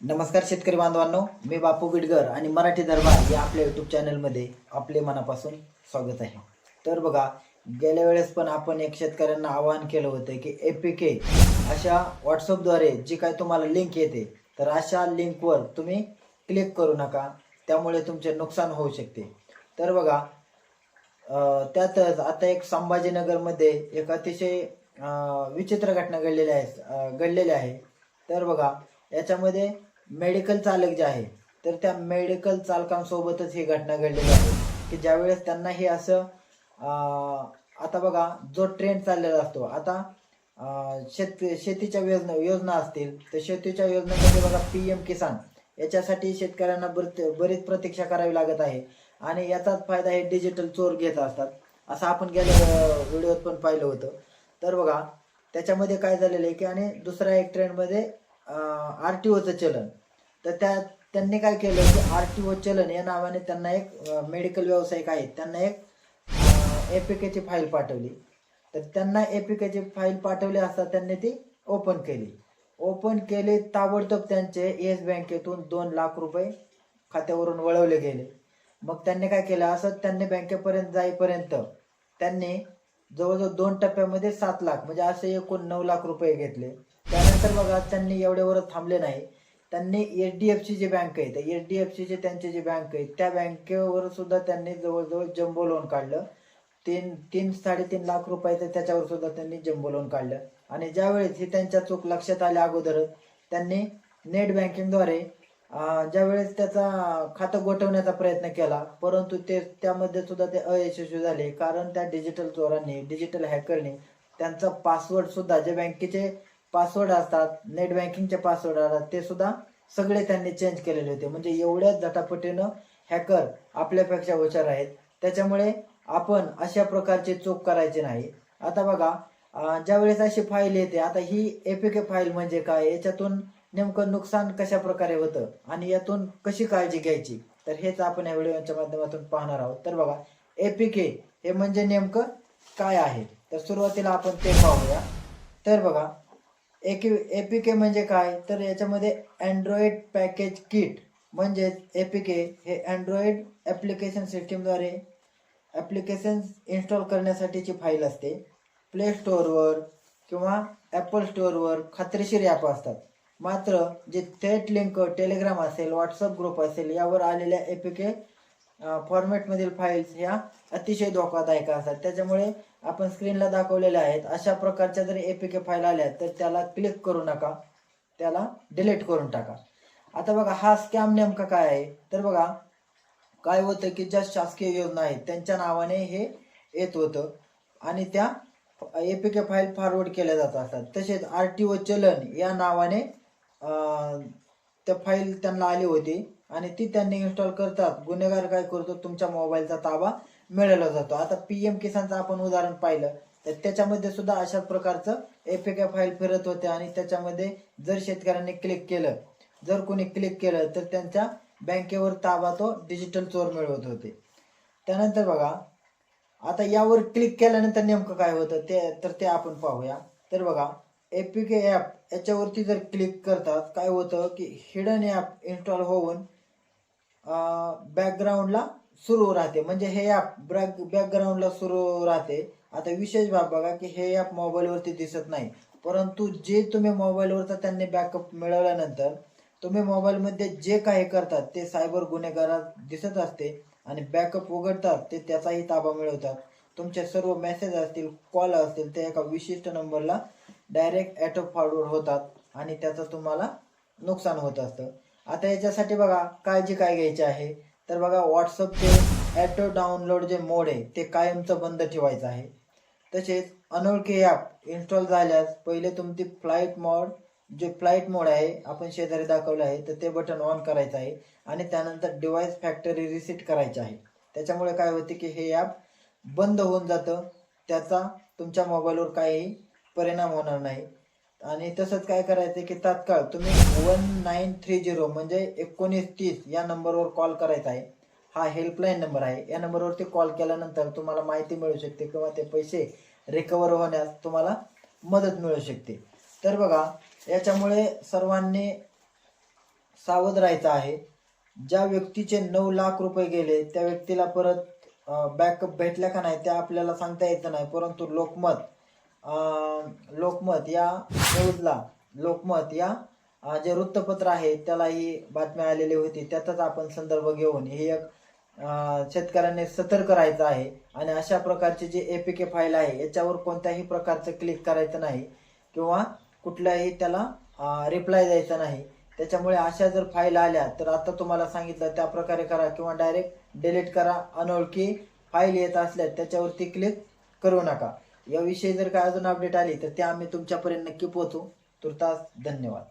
नमस्कार शेतकरी बांधवांनो मी बापू बिडगर आणि मराठी दरबार या आपल्या युट्यूब चॅनलमध्ये आपले मनापासून स्वागत आहे. तर बघा गेल्या वेळेस पण आपण एक शेतकऱ्यांना आवाहन केलं होतं की ए पी के अशा व्हॉट्सअपद्वारे जी काय तुम्हाला लिंक येते तर अशा लिंकवर तुम्ही क्लिक करू नका त्यामुळे तुमचे नुकसान होऊ शकते. तर बघा त्यातच आता एक संभाजीनगरमध्ये एक अतिशय विचित्र घटना घडलेली आहे घडलेल्या घडलेली आहे. तर बघा याच्यामध्ये मेडिकल चालक जे आहे तर त्या मेडिकल चालकांसोबतच ही घटना घडलेली आहे. की ज्यावेळेस त्यांना हे असं आता बघा जो ट्रेंड चाललेला असतो आता शेत शेतीच्या योजना योजना असतील तर शेतीच्या योजनेमध्ये बघा पी एम किसान याच्यासाठी शेतकऱ्यांना बरीच बरीच प्रतीक्षा करावी लागत आहे. आणि याचाच फायदा हे डिजिटल चोर घेत असतात. असं आपण गेल्या व्हिडिओत पण पाहिलं होतं. तर बघा त्याच्यामध्ये काय झालेलं आहे की आणि दुसऱ्या एक ट्रेंडमध्ये आर टी ओचं चलन. तर त्या त्यांनी काय केलं की आर टी ओ चलन या नावाने त्यांना एक मेडिकल व्यावसायिक आहेत. त्यांना एक ए पी केची फाईल पाठवली. तर त्यांना ए पी केची फाईल पाठवली असता त्यांनी ती ओपन केली. ओपन केली ताबडतोब त्यांचे येस बँकेतून दोन लाख रुपये खात्यावरून वळवले गेले. मग त्यांनी काय केलं? असं त्यांनी बँकेपर्यंत जाईपर्यंत त्यांनी जवळजवळ दोन टप्प्यामध्ये सात लाख म्हणजे असे एकूण नऊ लाख रुपये घेतले. त्यानंतर बघा त्यांनी एवढ्यावरच थांबले नाही. त्यांनी H D F C G bank आहे तर एच डी एफ सीचे त्यांचे जे बँक आहे त्या बँकेवर सुद्धा त्यांनी जवळजवळ जम्बो लोन काढलं. तीन तीन साडेतीन लाख रुपयाचं त्याच्यावर सुद्धा त्यांनी जम्बो लोन काढलं. आणि ज्यावेळेस ही त्यांच्या चूक लक्षात आल्या अगोदरच त्यांनी नेट बँकिंगद्वारे ज्यावेळेस त्याचा खातं गोठवण्याचा प्रयत्न केला परंतु ते त्यामध्ये सुद्धा ते अयशस्वी झाले. कारण त्या डिजिटल चोरांनी डिजिटल हॅकरने त्यांचा पासवर्ड सुद्धा जे बँकेचे पासवर्ड असतात नेट बँकिंगचे पासवर्ड असतात ते सुद्धा सगळे त्यांनी चेंज केलेले होते. म्हणजे एवढ्याच झटापटीनं हॅकर आपल्यापेक्षा हुशार आहेत. त्याच्यामुळे आपण अशा प्रकारची चूक करायची नाही. आता बघा ज्यावेळेस अशी फाईल येते आता ही एपीके फाईल म्हणजे काय? याच्यातून नेमकं नुकसान कशा प्रकारे होतं? आणि यातून कशी काळजी घ्यायची? तर हेच आपण या व्हिडिओच्या माध्यमातून पाहणार आहोत. तर बघा एपीके हे म्हणजे नेमकं काय आहे? तर सुरुवातीला आपण ते पाहूया. तर बघा एक एपीके म्हणजे काय? तर याच्यामध्ये अँड्रॉइड पॅकेज किट म्हणजेच एपीके हे अँड्रॉइड ॲप्लिकेशन सिस्टीमद्वारे ॲप्लिकेशन इन्स्टॉल करण्यासाठीची फाईल असते. प्ले स्टोअरवर किंवा ॲपल स्टोअरवर खात्रीशीर ॲप असतात. मात्र जे थेट लिंक टेलिग्राम असेल व्हॉट्सअप ग्रुप असेल यावर आलेल्या एपीके फॉर्मॅटमधील फाईल्स ह्या अतिशय धोकादायक असतात. त्याच्यामुळे आपण स्क्रीनला दाखवलेल्या आहेत. अशा प्रकारच्या जर एपीके फाईल आल्या तर त्याला क्लिक करू नका. त्याला डिलीट करून टाका. आता बघा हा स्कॅम नेमका काय आहे? तर बघा काय होतं की ज्या शासकीय योजना आहेत त्यांच्या नावाने हे येत होतं. आणि त्या एपीके फाईल फॉरवर्ड केल्या जात असतात. तसेच आर टी ओ चलन या नावाने त्या फाईल त्यांना आली होती. आणि ती त्यांनी इन्स्टॉल करतात. गुन्हेगार काय करतो? तुमच्या मोबाईलचा ताबा मिळवला जातो. आता पी एम किसानचं आपण उदाहरण पाहिलं तर त्याच्यामध्ये सुद्धा अशा प्रकारचं एपीके फाईल फिरत होते आणि त्याच्यामध्ये जर शेतकऱ्यांनी क्लिक केलं जर कोणी क्लिक केलं तर त्यांच्या बँकेवर ताबा तो डिजिटल चोर मिळवत होते. त्यानंतर बघा आता यावर क्लिक केल्यानंतर नेमकं काय होतं ते तर ते आपण पाहूया. तर बघा एपीके ॲप याच्यावरती जर क्लिक करतात काय होतं की हिडन ॲप इन्स्टॉल होऊन बॅकग्राऊंडला सुरू राहते. म्हणजे हे ॲप बॅक बॅकग्राऊंडला सुरू राहते. आता विशेष बाब बघा की हे ॲप मोबाईलवरती दिसत नाही. परंतु जे तुम्ही मोबाईलवरचा त्यांनी बॅकअप मिळवल्यानंतर तुम्ही मोबाईलमध्ये जे काही करतात ते सायबर गुन्हेगारात दिसत असते आणि बॅकअप उघडतात ते त्याचाही ताबा मिळवतात. तुमचे सर्व मेसेज असतील कॉल असतील ते एका विशिष्ट नंबरला डायरेक्ट ॲटो फॉरवर्ड होतात आणि त्याचं तुम्हाला नुकसान होत असतं. आता याच्यासाठी बघा काळजी काय घ्यायची आहे? तर बघा व्हॉट्सअपचे ॲटो डाउनलोड जे मोड आहे ते कायमचं बंद ठेवायचं आहे. तसेच अनोळखी ॲप इन्स्टॉल झाल्यास पहिले तुमची फ्लाईट मोड जे फ्लाईट मोड आहे आपण शेजारी दाखवलं आहे तर ते बटन ऑन करायचं आहे. आणि त्यानंतर डिव्हाइस फॅक्टरी रिसेट करायची आहे. त्याच्यामुळे काय होते की हे ॲप बंद होऊन जातं. त्याचा तुमच्या मोबाईलवर काही परिणाम होणार नाही. आणि तसंच काय करायचं की तात्काळ तुम्ही वन नाईन थ्री झिरो म्हणजे एकोणीस तीस या नंबरवर कॉल करायचा आहे. हा हेल्पलाईन नंबर आहे. या नंबरवरती कॉल केल्यानंतर तुम्हाला माहिती मिळू शकते किंवा ते पैसे रिकवर होण्यास तुम्हाला मदत मिळू शकते. तर बघा याच्यामुळे सर्वांनी सावध राहायचं आहे. ज्या व्यक्तीचे नऊ लाख रुपये गेले त्या व्यक्तीला परत बॅकअप भेटल्या का नाही ते आपल्याला सांगता येत नाही परंतु लोकमत लोकमत या न्यूजला लोकमत या जे वृत्तपत्र आहे त्याला ही आलेली होती. त्याचाच आपण संदर्भ घेऊन हे एक शेतकऱ्यांनी सतर्क राहायचं आहे. आणि अशा प्रकारचे जे एपीके फाईल आहे याच्यावर कोणत्याही प्रकारचं क्लिक करायचं नाही. किंवा कुठल्याही त्याला रिप्लाय द्यायचा नाही. त्याच्यामुळे अशा जर फाईल आल्या तर आता तुम्हाला सांगितलं त्या प्रकारे करा किंवा डायरेक्ट डिलीट करा. अनोळखी फाईल येत असल्या त्याच्यावरती क्लिक करू नका. याविषयी जर काय अजून अपडेट आली तर ते आम्ही तुमच्यापर्यंत नक्की पोहोचू. तुर्तास धन्यवाद.